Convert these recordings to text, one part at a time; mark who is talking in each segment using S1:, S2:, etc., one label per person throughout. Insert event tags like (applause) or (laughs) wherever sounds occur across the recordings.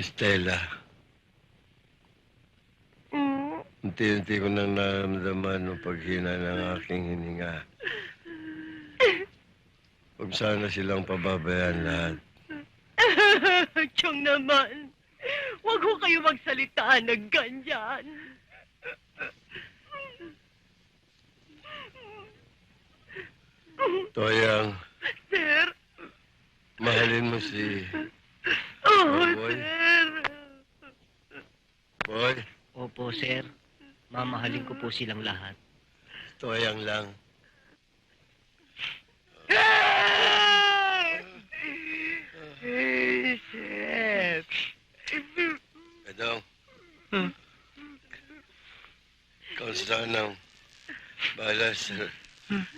S1: Mastela,
S2: Mm.
S1: unti-unti ko nang naramdaman ng paghina ng aking hininga. Huwag sana silang pababayaan lahat. (laughs)
S3: Tiyong naman, huwag ho kayo magsalita ng ganyan.
S1: Toyang,
S3: Sir,
S1: mahalin mo si
S3: oh, sir.
S1: Boy.
S4: Opo, sir. Mamahalin ko po silang lahat.
S1: Toyang lang.
S3: Sir.
S1: Edong.
S3: Hmm.
S1: Ikaw sanang bahala sa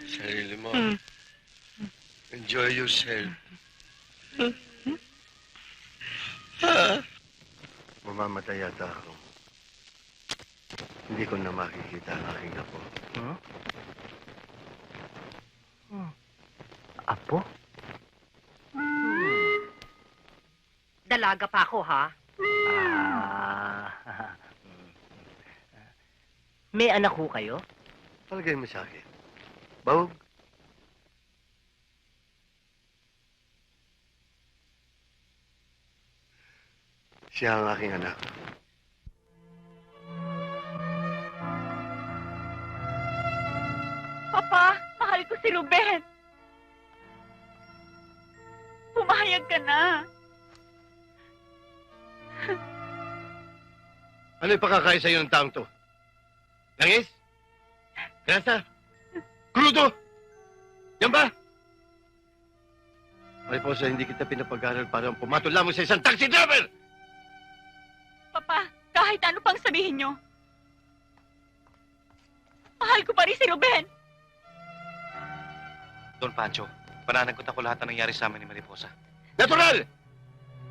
S1: sarili mo. Enjoy yourself. Mamamatay yata ako. Hindi ko na makikita ang aking apo.
S4: Huh? Apo?
S3: Dalaga pa ako, ha?
S4: Ah. (laughs) May anak ho kayo?
S1: Palagay mo sa akin. Bawag. Siya ang aking anak.
S3: Ko si Ruben. Pumayag ka na.
S1: Ano yung pakakain sa'yo ng taong to? Langis? Grasa? Crudo? Yan ba? Mariposa, hindi kita pinapag-aral para pumatol lamang sa isang taxi driver!
S3: Papa, kahit ano pang sabihin nyo, mahal ko pa rin si Ruben.
S5: Don Pancho, pananagot ako lahat ng nangyari sa amin ni Mariposa.
S1: Natural!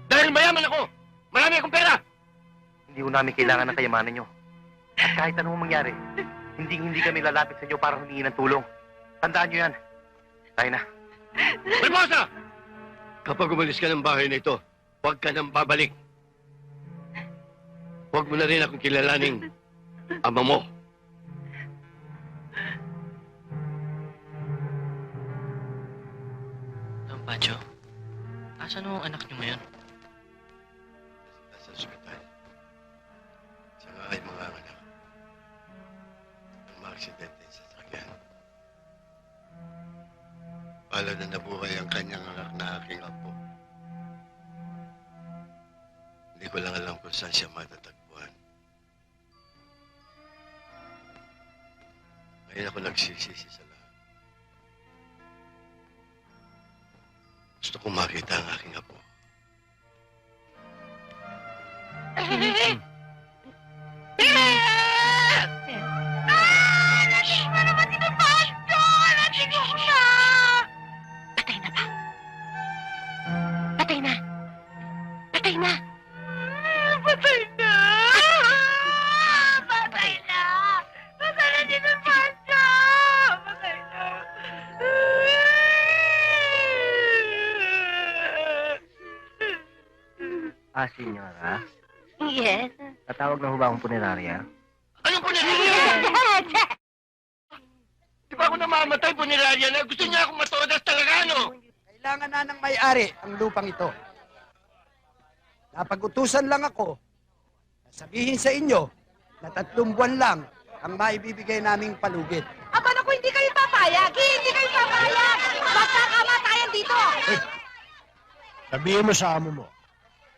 S1: Dahil mayaman ako! Marami akong pera!
S5: Hindi ko namin kailangan ng kayamanan nyo. Kahit anong mangyari, hindi hindi kami lalapit sa inyo para humingi ng tulong. Tandaan nyo yan. Tayo na.
S1: Mariposa! Kapag umalis ka ng bahay na ito, huwag ka nang babalik. Huwag mo na rin akong kilalaning ama mo.
S4: Asan ang anak niyo ngayon?
S1: Nasa ospital. Saka ay mga anak. Ang aksidente sa sakyan. Pala na nabuhay ang kanyang anak na aking apo. Hindi ko lang alam kung saan siya matatagpuan. Ngayon ako nagsisisi sa Gusto kong makita ang aking apo.
S3: Patay na? Patay na!
S4: Ah, senyora.
S2: Yes.
S4: Tatawag na ho ba akong punerarya?
S1: Ano po Di ba ako namamatay po nilalya na gusto niya akong matodas talaga, ano?
S6: Kailangan na ng may-ari ang lupang ito. Napag-utusan lang ako na sabihin sa inyo na tatlong buwan lang ang maibibigay naming palugit.
S3: Aba naku, hindi kayo papayag! Hindi kayo papayag! Basta kamatayan dito!
S7: Sabihin mo sa amo mo,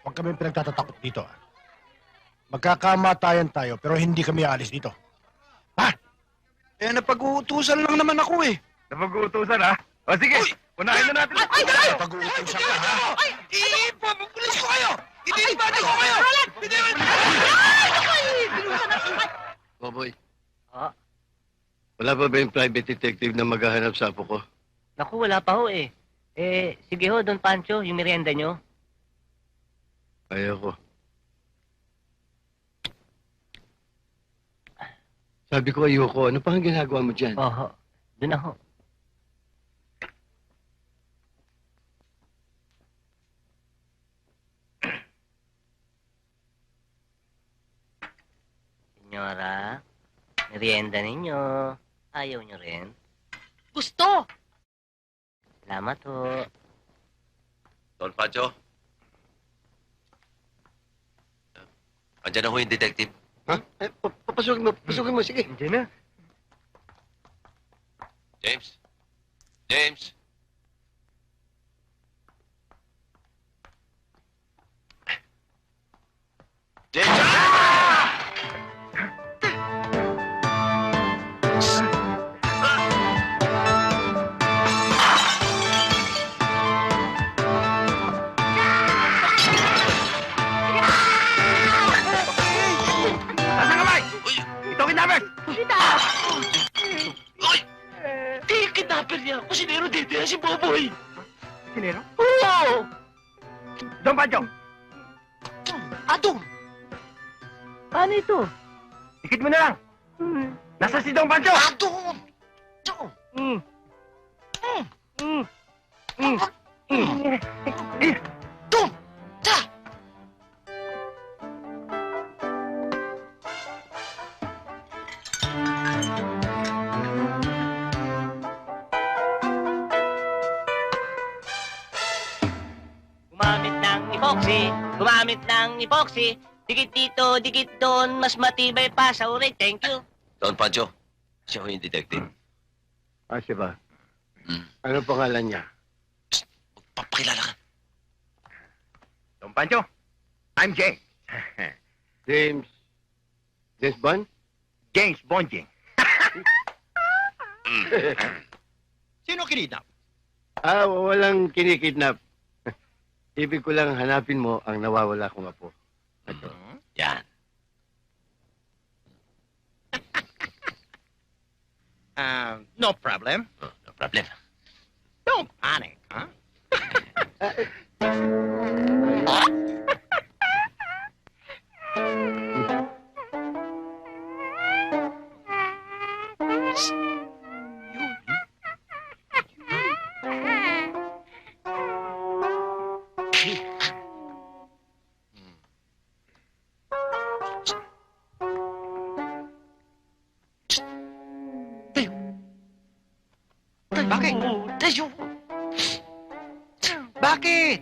S7: huwag kami pinagtatatakot dito. ah. Magkakamatayan tayo, pero hindi kami alis dito.
S6: Eh, napag-uutusan lang naman ako eh.
S5: Napag-uutusan, ha? O sige, unahin na natin.
S6: Ay, ay,
S7: Pag-uutusan ka, ha?
S6: ay! Ipapapulis ko kayo! Idilibado ko kayo!
S1: Boboy,
S4: Ah,
S1: wala pa ba yung private detective na maghahanap sa apo ko?
S4: naku, wala pa ho eh. Eh, sige ho, Don Pancho, yung merienda nyo.
S1: Ayoko. Sabi ko ayoko. Ano pa ang ginagawa mo dyan?
S4: Oho. Doon ako. Senyora, merienda ninyo. Ayaw nyo rin?
S8: Gusto!
S4: Salamat ho.
S9: Don Pancho? Andiyan na ho yung detective.
S1: Ha? Eh, pa- papasukin mo. Papasukin mo. Sige.
S4: Hindi na.
S9: James? James? James!
S5: Don Pancho!
S9: Adong!
S4: Paano ito?
S5: Ikit mo na lang! Nasa si Don Pancho!
S9: Adong! Adong!
S4: Mm. Mm. Mm. Mm.
S9: Dong!
S4: Ng epoxy, gumamit ng epoxy. Dikit dito, dikit doon, mas matibay pa sa ulit. Thank you.
S9: Don Pancho, siya ho yung detective.
S1: Ah, siya ba?
S9: Hmm.
S1: Ano pangalan niya?
S9: Papakilala ka.
S5: Don Pancho, I'm James. (laughs)
S1: James. James Bond?
S5: James Bonjing. (laughs) (laughs) Sino kinidnap?
S1: Ah, walang kinikidnap. Ibig ko lang hanapin mo ang nawawala kong apo. Ito.
S9: Yan. (laughs)
S5: Um, no problem.
S9: Oh, no problem.
S5: Don't panic, huh? (laughs) (laughs) Bakit?
S9: Tayo!
S5: Bakit?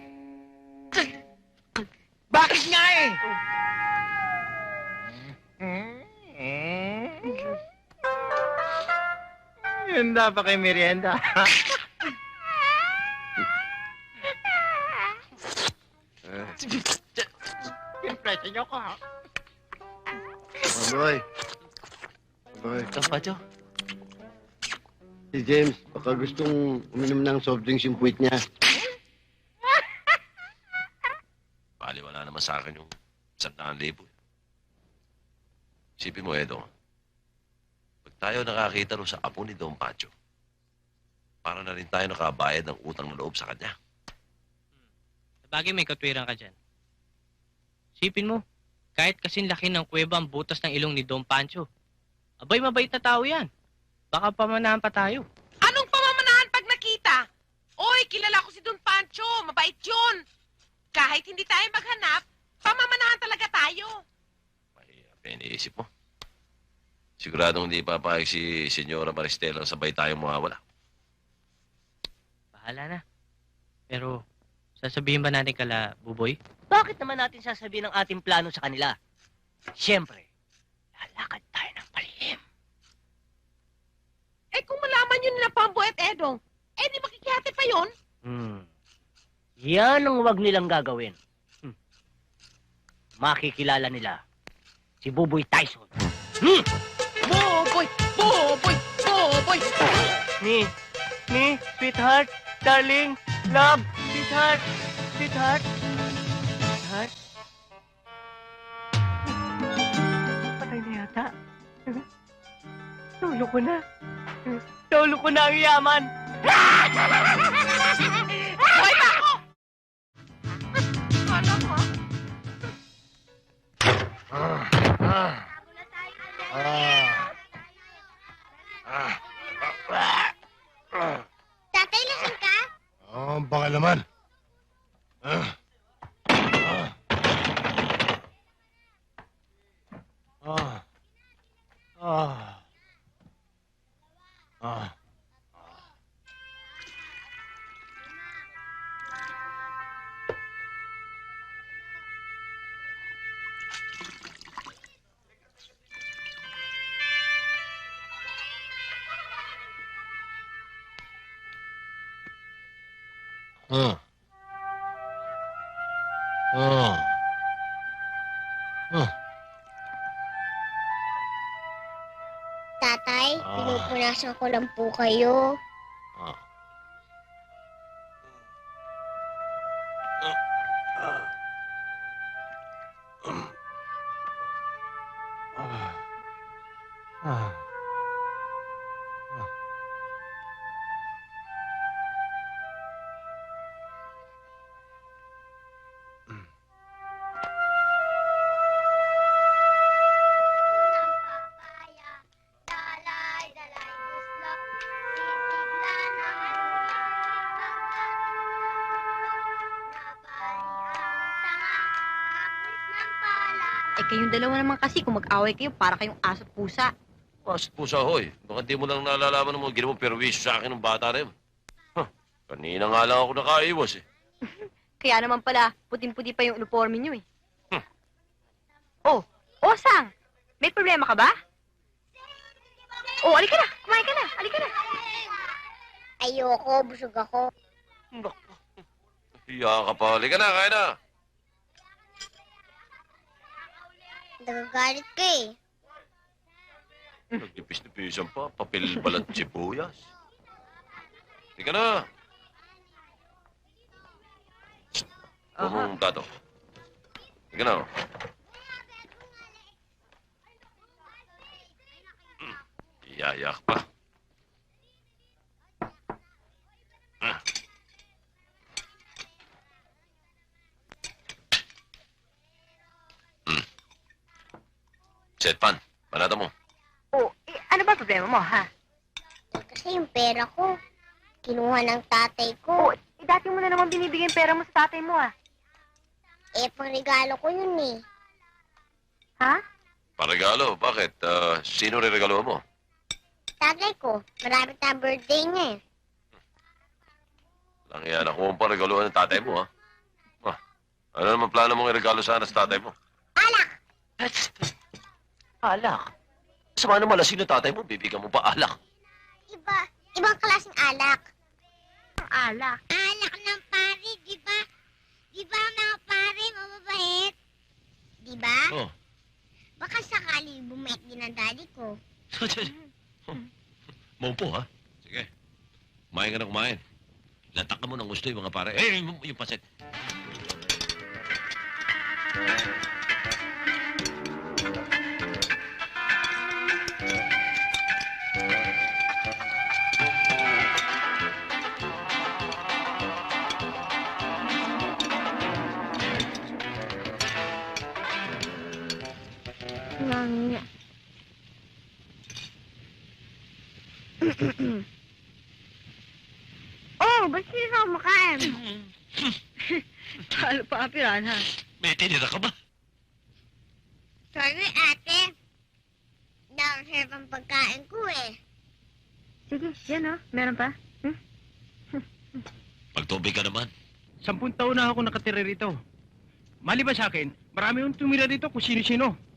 S5: Bakit nga eh? Handa pa kay merienda. Impression niyo ko ha?
S1: Boy. Boy.
S9: Don Pancho?
S1: Si James, baka gustong uminom ng soft drinks yung puwit niya. (laughs)
S9: Bali, wala naman sa akin yung sandaan libo. Isipin mo, Edo. Pag tayo nakakita ro sa apo ni Don Pancho, para na rin tayo nakabayad ng utang na loob sa kanya.
S10: Bagay may katwiran ka dyan. Sipin mo, kahit kasing laki ng kuweba ang butas ng ilong ni Don Pancho. Abay, mabait na tao yan. Baka pamanahan pa tayo.
S8: Anong pamamanahan pag nakita? Oy, kilala ko si Don Pancho. Mabait yun. Kahit hindi tayo maghanap, pamamanahan talaga tayo.
S9: May uh, iniisip mo. Siguradong hindi papayag si Senyora Maristela sabay tayong mawawala.
S10: Bahala na. Pero, sasabihin ba natin kala, Buboy?
S4: Bakit naman natin sasabihin ang ating plano sa kanila? Siyempre, lalakad tayo ng palihim.
S8: Eh kung malaman yun nila Pambo at Edong, eh di makikihati pa yun.
S4: Hmm. Yan ang wag nilang gagawin. Hmm. Makikilala nila si Buboy Tyson. Hmm.
S8: Boboy! Boboy! Boboy!
S4: Ni, ni, sweetheart, darling, love, sweetheart, sweetheart, sweetheart. Patay na yata. Tulo ko na. Tolo ko na ang yaman!
S8: Buhay pa ako! Tolo?
S7: Ah, ah, ah, ah, ah, Tatay, lasing ka?
S2: Oo,
S7: oh,
S2: baka naman. Ah, ah, ah.
S7: ah. Ah. Ah.
S2: Ah. Pinupunasan ko lang po
S3: kayo. Kayong dalawa naman kasi kung mag-away kayo para kayong aso pusa.
S9: Mas pusa, hoy. Baka di mo lang nalalaman ng mga ginawang perwisyo sa akin ng bata rin. Huh. Kanina nga lang ako nakaiwas eh. (laughs)
S3: Kaya naman pala, puting-puti pa yung uniforme nyo eh.
S9: Hmm.
S3: Oh, Osang! May problema ka ba? Oh, alika na! Kumain ka na! Alika na!
S2: Ayoko, busog ako.
S9: Hiya ka pa. Halika na, kaya na.
S2: Nagagalit ka eh.
S9: Nagtipis-tipisan pa. Papel balat sibuyas. Halika na. Aha. tato. Halika na. oh. Hmm, Iyayak pa. Set pan. Manata mo.
S3: Oh, eh, ano ba problema mo, ha?
S2: Kasi yung pera ko, kinuha ng tatay ko.
S3: Oh, eh, dati mo na naman binibigay yung pera mo sa tatay mo, ah.
S2: Eh, pang regalo ko yun eh.
S3: Ha?
S9: Paregalo. Bakit? Ah, sino re-regalo mo?
S2: Tatay ko, marami na birthday niya eh.
S9: Lang yan ako ang paregaluhan ng tatay mo, ha? Ah, ano naman plano mong iregalo sana sa tatay mo?
S2: Alak!
S9: Alak? Sama naman ng tatay mo, bibigyan mo pa alak.
S2: Iba, ibang klaseng alak.
S3: Alak.
S2: Alak ng pare, di ba? Di ba mga pare, mababait? Di ba?
S9: Oh.
S2: Baka sakali bumait din ang daddy ko. (laughs)
S9: Maupo, ha? Sige. Kumain ka na kumain. Latak ka mo ng gusto yung mga pare. Eh, yung, yung paset.
S2: Mangya. (clears throat) oh, ba't sila sa kumakain?
S3: Talo pa, pirana.
S9: May tinira ka ba?
S2: Sorry, ate. Nakasarap ang pagkain ko eh.
S3: Sige, yan, oh. Meron pa?
S9: Pagtubig ka naman.
S11: Sampung taon na ako nakatira rito. Maliban sa akin, marami yung tumira dito kung sino-sino.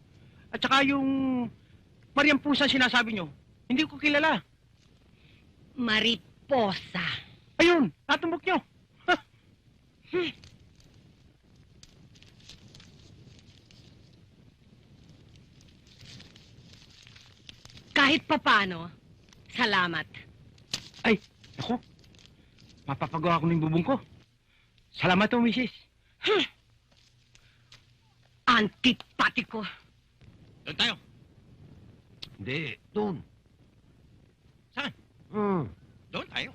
S11: At saka yung Mariam Pusa sinasabi nyo, hindi ko kilala.
S3: Mariposa.
S11: Ayun, natumbok nyo.
S3: Kahit papano, salamat.
S11: Ako, mapapagawa ko ng bubong ko. Salamat po, misis.
S3: Antipatiko.
S9: Doon tayo. Hindi, doon.
S11: Saan?
S9: Hmm.
S11: Doon tayo.